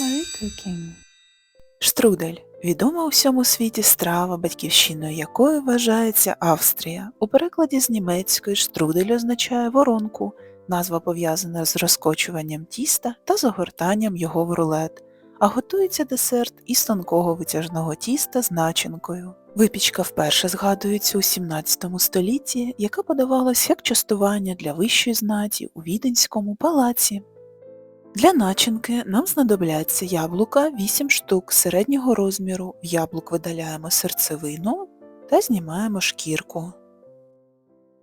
Marie Cooking. Штрудель відома у всьому світі страва, батьківщиною якої вважається Австрія. У перекладі з німецької штрудель означає воронку, назва пов'язана з розкочуванням тіста та загортанням його в рулет, а готується десерт із тонкого витяжного тіста з начинкою. Випічка вперше згадується у 17 столітті, яка подавалась як частування для вищої знаті у Віденському палаці. Для начинки нам знадобляться яблука 8 штук середнього розміру. В яблук видаляємо серцевину та знімаємо шкірку.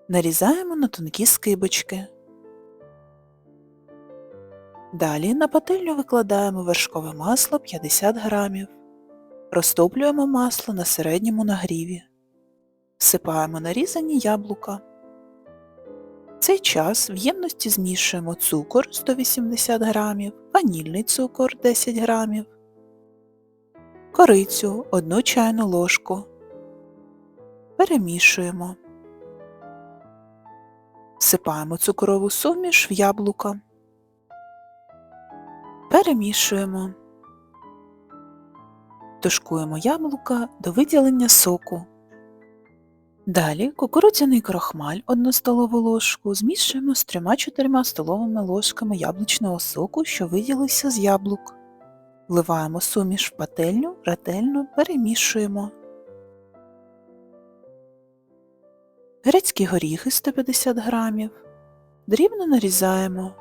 Нарізаємо на тонкі скибочки. Далі на пательню викладаємо вершкове масло 50 грамів. Розтоплюємо масло на середньому нагріві. Всипаємо нарізані яблука. Цей час в ємності змішуємо цукор 180 грамів, ванільний цукор 10 грамів, корицю 1 чайну ложку. Перемішуємо. Всипаємо цукрову суміш в яблука. Перемішуємо. Тушкуємо яблука до виділення соку. Далі кукурудзяний крохмаль 1 столову ложку змішуємо з 3-4 столовими ложками яблучного соку, що виділився з яблук. Вливаємо суміш в пательню, ретельно перемішуємо. Грецькі горіхи 150 грамів. Дрібно нарізаємо.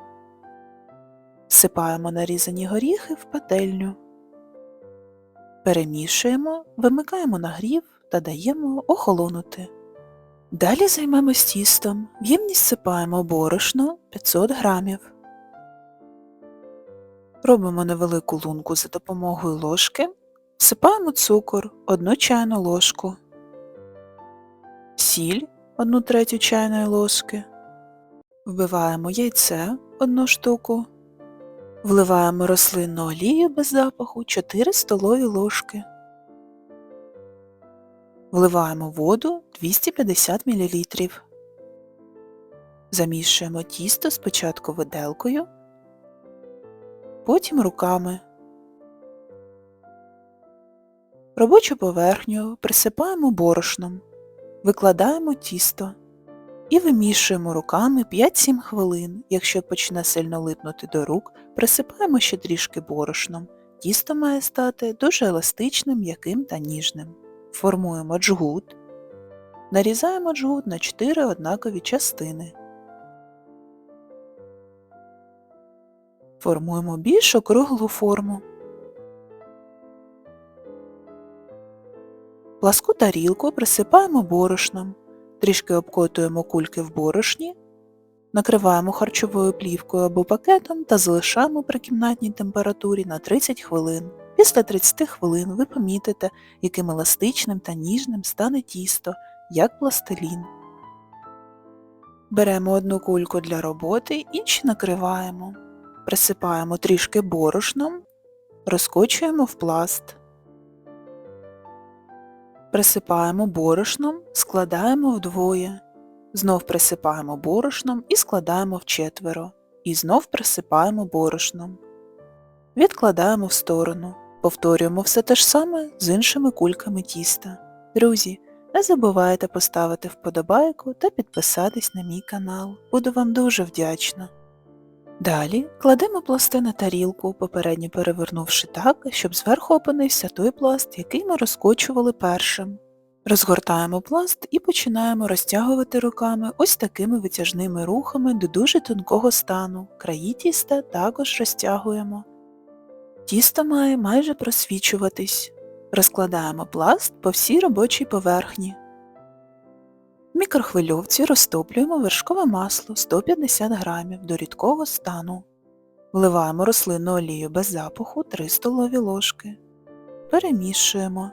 Всипаємо нарізані горіхи в пательню. Перемішуємо, вимикаємо нагрів та даємо охолонути. Далі займемось тістом. В ємність сипаємо борошно 500 грамів. Робимо невелику лунку за допомогою ложки. Всипаємо цукор 1 чайну ложку, сіль 1 третю чайної ложки. Вбиваємо яйце 1 штуку. Вливаємо рослинну олію без запаху 4 столові ложки. Вливаємо воду 250 мл. Замішуємо тісто спочатку виделкою, потім руками. Робочу поверхню присипаємо борошном, викладаємо тісто і вимішуємо руками 5-7 хвилин. Якщо почне сильно липнути до рук, присипаємо ще трішки борошном. Тісто має стати дуже еластичним, м'яким та ніжним. Формуємо джгут. Нарізаємо джгут на 4 однакові частини. Формуємо більш округлу форму. Пласку тарілку присипаємо борошном, трішки обкотуємо кульки в борошні, накриваємо харчовою плівкою або пакетом та залишаємо при кімнатній температурі на 30 хвилин. Після 30 хвилин ви помітите, яким еластичним та ніжним стане тісто, як пластилін. Беремо одну кульку для роботи, інші накриваємо. Присипаємо трішки борошном, розкочуємо в пласт. Присипаємо борошном, складаємо вдвоє. Знов присипаємо борошном і складаємо вчетверо. І знов присипаємо борошном. Відкладаємо в сторону. Повторюємо все те ж саме з іншими кульками тіста. Друзі, не забувайте поставити вподобайку та підписатись на мій канал. Буду вам дуже вдячна. Далі кладемо пласти на тарілку, попередньо перевернувши так, щоб зверху опинився той пласт, який ми розкочували першим. Розгортаємо пласт і починаємо розтягувати руками ось такими витяжними рухами до дуже тонкого стану. Краї тіста також розтягуємо. Тісто має майже просвічуватись. Розкладаємо пласт по всій робочій поверхні. В мікрохвильовці розтоплюємо вершкове масло 150 г до рідкого стану. Вливаємо рослинну олію без запаху 3 столові ложки. Перемішуємо.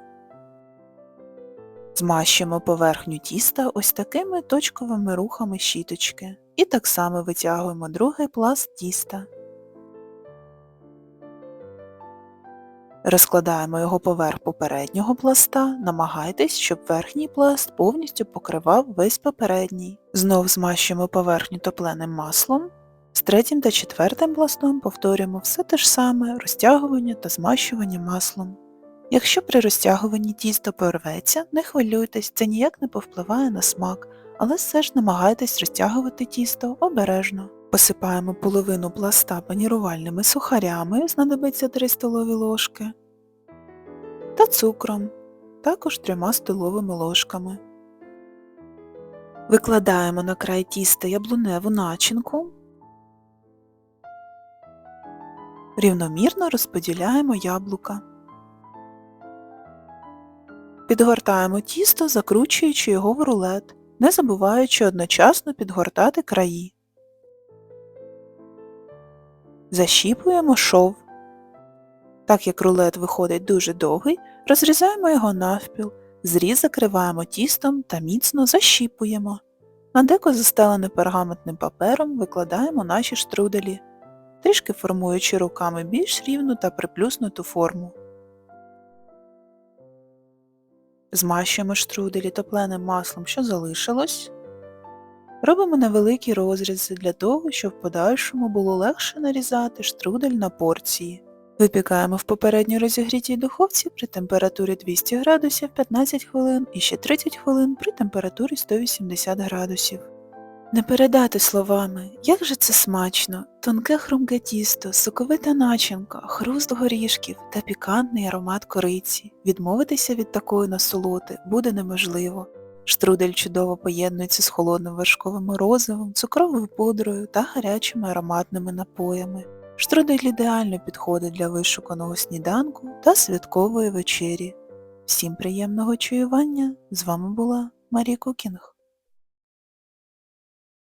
Змащуємо поверхню тіста ось такими точковими рухами щіточки. І так само витягуємо другий пласт тіста. Розкладаємо його поверх попереднього пласта, намагайтесь, щоб верхній пласт повністю покривав весь попередній. Знов змащуємо поверхню топленим маслом, З третім та четвертим пластом повторюємо все те ж саме розтягування та змащування маслом. Якщо при розтягуванні тісто порветься, не хвилюйтесь, це ніяк не повпливає на смак, але все ж намагайтесь розтягувати тісто обережно. Посипаємо половину пласта панірувальними сухарями, знадобиться 3 столові ложки, та цукром, також 3 столовими ложками. Викладаємо на край тіста яблуневу начинку, рівномірно розподіляємо яблука. Підгортаємо тісто, закручуючи його в рулет, не забуваючи одночасно підгортати краї. Защіпуємо шов. Так як рулет виходить дуже довгий, розрізаємо його навпіл, зріз закриваємо тістом та міцно защіпуємо. На деко застелене пергаментним папером викладаємо наші штруделі, трішки формуючи руками більш рівну та приплюснуту форму. Змащуємо штруделі топленим маслом, що залишилось. Робимо невеликі розрізи для того, щоб в подальшому було легше нарізати штрудель на порції. Випікаємо в попередньо розігрітій духовці при температурі 200 градусів 15 хвилин і ще 30 хвилин при температурі 180 градусів. Не передати словами, як же це смачно, тонке хрумке тісто, соковита начинка, хруст горішків та пікантний аромат кориці. Відмовитися від такої насолоди буде неможливо. Штрудель чудово поєднується з холодним вершковим морозивом, цукровою пудрою та гарячими ароматними напоями. Штрудель ідеально підходить для вишуканого сніданку та святкової вечері. Всім приємного чуювання! З вами була Марія Кукінг.